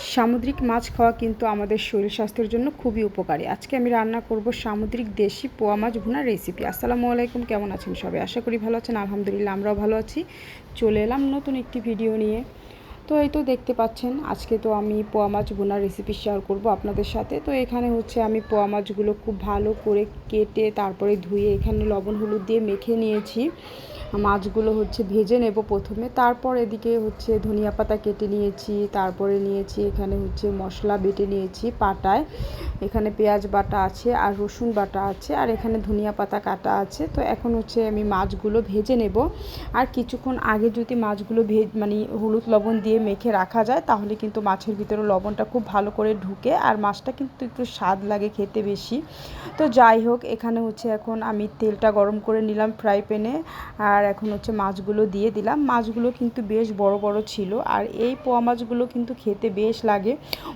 সামুদ্রিক মাছ খাওয়া কিন্তু আমাদের শরীর স্বাস্থ্যের জন্য খুবই উপকারী। আজকে আমি রান্না করব সামুদ্রিক দেশি পোয়া মাছ ভুনার রেসিপি আসসালামু আলাইকুম, কেমন আছেন সবাই? আশা করি ভালো আছেন। আলহামদুলিল্লাহ, আমরাও ভালো আছি। চলে এলাম নতুন একটি ভিডিও নিয়ে। তো এই তো দেখতে পাচ্ছেন, আজকে তো আমি পোয়া মাছ বোনার রেসিপি শেয়ার করব আপনাদের সাথে। তো এখানে হচ্ছে আমি পোয়া মাছগুলো খুব ভালো করে কেটে তারপরে ধুয়ে এখানে লবণ হলুদ দিয়ে মেখে নিয়েছি। মাছগুলো হচ্ছে ভেজে নেব প্রথমে, তারপর এদিকে হচ্ছে ধনিয়া পাতা কেটে নিয়েছি, তারপরে নিয়েছি এখানে হচ্ছে মশলা বেটে নিয়েছি পাটায়। এখানে পেঁয়াজ বাটা আছে আর রসুন বাটা আছে আর এখানে ধনিয়া পাতা কাটা আছে। তো এখন হচ্ছে আমি মাছগুলো ভেজে নেব। আর কিছুক্ষণ আগে যদি মাছগুলো ভেজ মানে হলুদ লবণ দিয়ে মেখে রাখা যায়, তাহলে কিন্তু মাছের ভিতরে লবণটা খুব ভালো করে ঢুকে আর মাছটা কিন্তু একটু স্বাদ লাগে খেতে বেশি। তো যাই হোক, এখানে হচ্ছে এখন আমি তেলটা গরম করে নিলাম ফ্রাই প্যানে আর এখন হচ্ছে মাছগুলো দিয়ে দিলাম। মাছগুলো কিন্তু বেশ বড় বড় ছিল আর এই পোয়া মাছগুলো কিন্তু খেতে বেশ লাগে।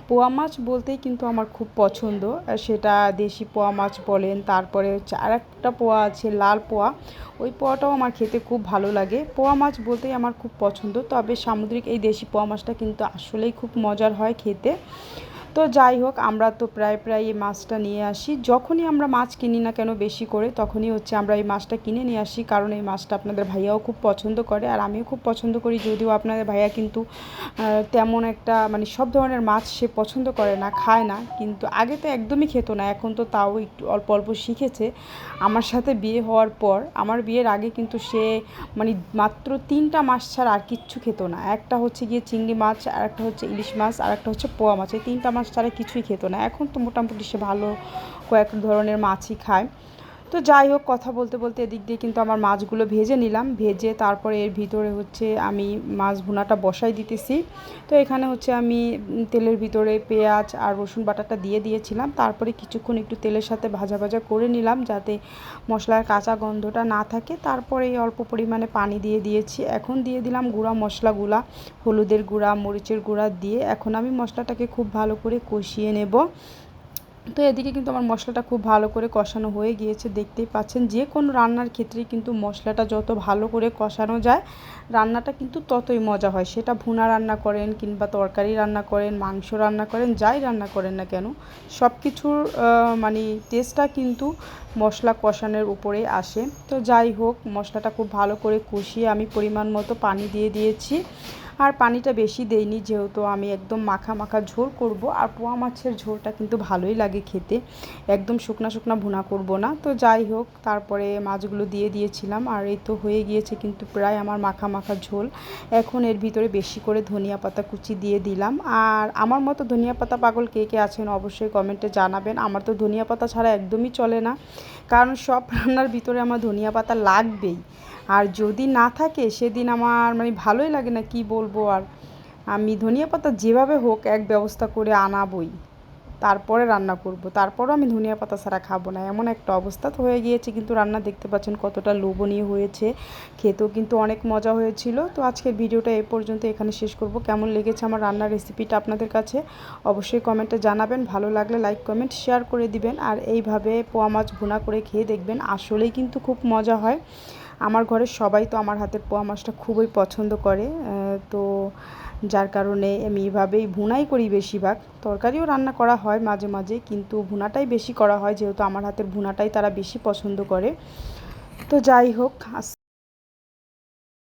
পোয়া মাছ বলতেই কিন্তু আমার খুব পছন্দ। সেটা দেশি পোয়া মাছ বলেন, তারপরে হচ্ছে আর একটা পোয়া আছে, লাল পোয়া। ওই পোয়াটাও আমার খেতে খুব ভালো লাগে। পোয়া মাছ বলতেই আমার খুব পছন্দ। তবে সামুদ্রিক এই দেশি পোয়া মাছটা কিন্তু আসলেই খুব মজার হয় খেতে। তো যাই হোক, আমরা তো প্রায় প্রায় এই মাছটা নিয়ে আসি। যখনই আমরা মাছ কিনি না কেন বেশি করে, তখনই হচ্ছে আমরা এই মাছটা কিনে নিয়ে আসি, কারণ এই মাছটা আপনাদের ভাইয়াও খুব পছন্দ করে, আর আমিও খুব পছন্দ করি, যদিও আপনাদের ভাইয়া কিন্তু তেমন একটা মানে সব ধরনের মাছ সে পছন্দ করে না, খায় না, কিন্তু আগে তো একদমই খেত না, এখন তো তাও একটু অল্প অল্প শিখেছে। আমার সাথে বিয়ে হওয়ার পর, আমার বিয়ের আগে কিন্তু সে মানে মাত্র তিনটা মাছ ছাড়া আর কিচ্ছু খেত না। একটা হচ্ছে গিয়ে চিংড়ি মাছ আর একটা হচ্ছে ইলিশ মাছ আর একটা হচ্ছে পোয়া মাছ, এই তিনটা মাছ ছাড়া কিছুই খেত না। এখন তো মোটামুটি সে ভালো কয়েক ধরনের মাছই খায়। তো যাই হোক, কথা বলতে বলতে এদিক দিয়ে কিন্তু আমার মাছগুলো ভেজে নিলাম। ভেজে তারপরে এর ভিতরে হচ্ছে আমি মাছ ভুনাটা বসাই দিতেছি। তো এখানে হচ্ছে আমি তেলের ভিতরে পেঁয়াজ আর রসুন বাটাটা দিয়ে দিয়েছিলাম। তারপরে কিছুক্ষণ একটু তেলের সাথে ভাজা ভাজা করে নিলাম যাতে মশলার কাঁচা গন্ধটা না থাকে। তারপরে অল্প পরিমাণে পানি দিয়ে দিয়েছি। এখন দিয়ে দিলাম গুঁড়া মশলাগুলা, হলুদের গুঁড়া, মরিচের গুঁড়া দিয়ে। এখন আমি মশলাটাকে খুব ভালো করে কষিয়ে নেব। তো এদিকে কিন্তু আমার মশলাটা খুব ভালো করে কষানো হয়ে গিয়েছে, দেখতেই পাচ্ছেন। যে কোনো রান্নার ক্ষেত্রে কিন্তু মশলাটা যত ভালো করে কষানো যায়, রান্নাটা কিন্তু ততই মজা হয়। সেটা ভুনা রান্না করেন কিংবা তরকারি রান্না করেন, মাংস রান্না করেন, যাই রান্না করেন না কেন সব কিছুর মানে টেস্টটা কিন্তু মশলা কষানোর উপরে আসে। তো যাই হোক, মশলাটা খুব ভালো করে কষিয়ে আমি পরিমাণ মতো পানি দিয়ে দিয়েছি। আর পানিটা বেশি দেইনি যেহেতু আমি একদম মাখা মাখা ঝোল করব। আর পোয়া মাছের ঝোলটা কিন্তু ভালোই লাগে খেতে। একদম শুকনা শুকনা ভুনা করব না। তো যাই হোক, তারপরে মাছগুলো দিয়ে দিয়েছিলাম। আর এই তো হয়ে গিয়েছে কিন্তু প্রায় আমার মাখা মাখা ঝোল। এখন এর ভিতরে বেশি করে ধনিয়া পাতা কুচি দিয়ে দিলাম। আর আমার মতো ধনিয়া পাতা পাগল কে কে আছেন অবশ্যই কমেন্টে জানাবেন। আমার তো ধনিয়া পাতা ছাড়া একদমই চলে না। কারণ সব রান্নার ভিতরে আমার ধনিয়া পাতা লাগবেই। আর যদি না থাকে, সেদিন আমার মানে ভালোই লাগে না কি বলব আর আমি ধনিয়া পাতা যেভাবে হোক এক ব্যবস্থা করে আনাবই। তারপরে রান্না করব। তারপরও আমি ধনিয়া পাতা ছাড়া খাব না। এমন একটা অবস্থা তো হয়ে গিয়েছে, কিন্তু রান্না দেখতে পাচ্ছেন কতটা লোভনীয় হয়েছে। খেতেও কিন্তু অনেক মজা হয়েছিল। তো আজকের ভিডিওটা এ পর্যন্ত এখানে শেষ করব। কেমন লেগেছে আমার রান্নার রেসিপিটা আপনাদের কাছে? অবশ্যই কমেন্টে জানাবেন। ভালো লাগলে লাইক, কমেন্ট, শেয়ার করে দিবেন। আর এইভাবে পোয়া মাছ ভুনা করে খেয়ে দেখবেন, আসলেই কিন্তু খুব মজা হয়। আমার ঘরের সবাই তো আমার হাতের পোয়া মাছটা খুবই পছন্দ করে। তো যার কারণে আমি এভাবেই ভুনাই করি বেশিরভাগ। তরকারিও রান্না করা হয় মাঝে মাঝে, কিন্তু ভুনাটাই বেশি করা হয়, যেহেতু আমার হাতের ভুনাটাই তারা বেশি পছন্দ করে। তো যাই হোক